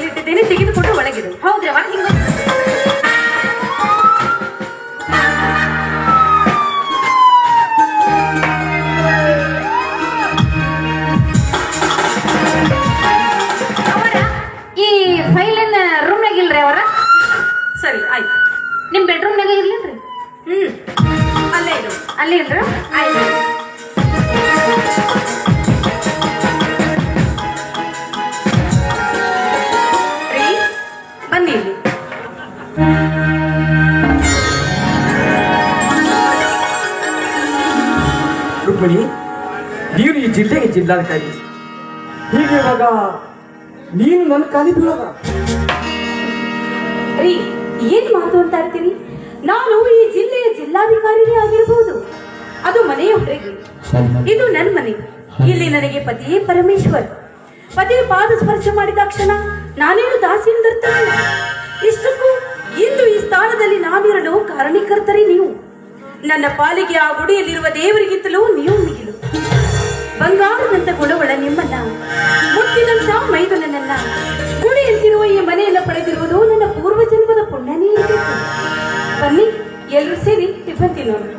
ಇಟ್ಟಿದ್ದೇನೆ ತೆಗೆದುಕೊಂಡು ಒಳಗಿರು ಹೌದ್ರವ ಹಿಂಗ ಅವರ ಈ ಫೈಲನ್ನ ರೂಮ್ನಾಗ ಇಲ್ರಿ ಅವರ? ಸರಿ ಆಯ್ತು. ನಿಮ್ ಬೆಡ್ರೂಮ್ನಾಗ ಇರ್ಲೇನ್ರಿ ಹ್ಮ್. ಅಲ್ಲೇ ಇರೋ. ಅಲ್ಲಿ ಇಲ್ರಿ? ಆಯ್ತು. ರುಕ್ಮಿಣಿ, ನೀನು ಈ ಜಿಲ್ಲೆಗೆ ಜಿಲ್ಲಾಧಿಕಾರಿ. ಹೀಗೆ ಇವಾಗ ನೀನು ನನ್ನ ಕಾಲಿ ಬೀಳೋದ ಏನ್ ಮಾತು ಅಂತ ಇರ್ತೀನಿ? ನಾನು ಈ ಜಿಲ್ಲೆಯ ಜಿಲ್ಲಾಧಿಕಾರಿನೇ ಆಗಿರಬಹುದು ಅದು ಮನೆಯ ಹೊರಗೆ ಇದು ನನ್ನ ಮನೆ. ಇಲ್ಲಿ ನನಗೆ ಪತಿಯೇ ಪರಮೇಶ್ವರ್. ಪತಿಯ ಪಾದ ಸ್ಪರ್ಶ ಮಾಡಿದ ಕ್ಷಣ ನಾನೇನು ದಾಸಿಯಿಂದ ಕಾರಣೀಕರ್ತರಿ ನೀವು. ನನ್ನ ಪಾಲಿಗೆ ಆ ಗುಡಿಯಲ್ಲಿರುವ ದೇವರಿಗಿಂತಲೂ ನೀವು ಮಿಗಿಲು. ಬಂಗಾರದಂತ ಗುಣಗಳ ನಿಮ್ಮನ್ನ ಮುತ್ತಿನಂತ ಮೈದನನ್ನ ಗುಡಿಯಂತಿರುವ ಈ ಮನೆಯನ್ನ ಪಡೆದಿರುವುದು ನನ್ನ ಪೂರ್ವ ಜನ್ಮದ ಪುಣ್ಯನೇ ಬನ್ನಿ ಎಲ್ಲರೂ ಸೇರಿ ಟಿಫನ್ ತಿನ್ನೋರು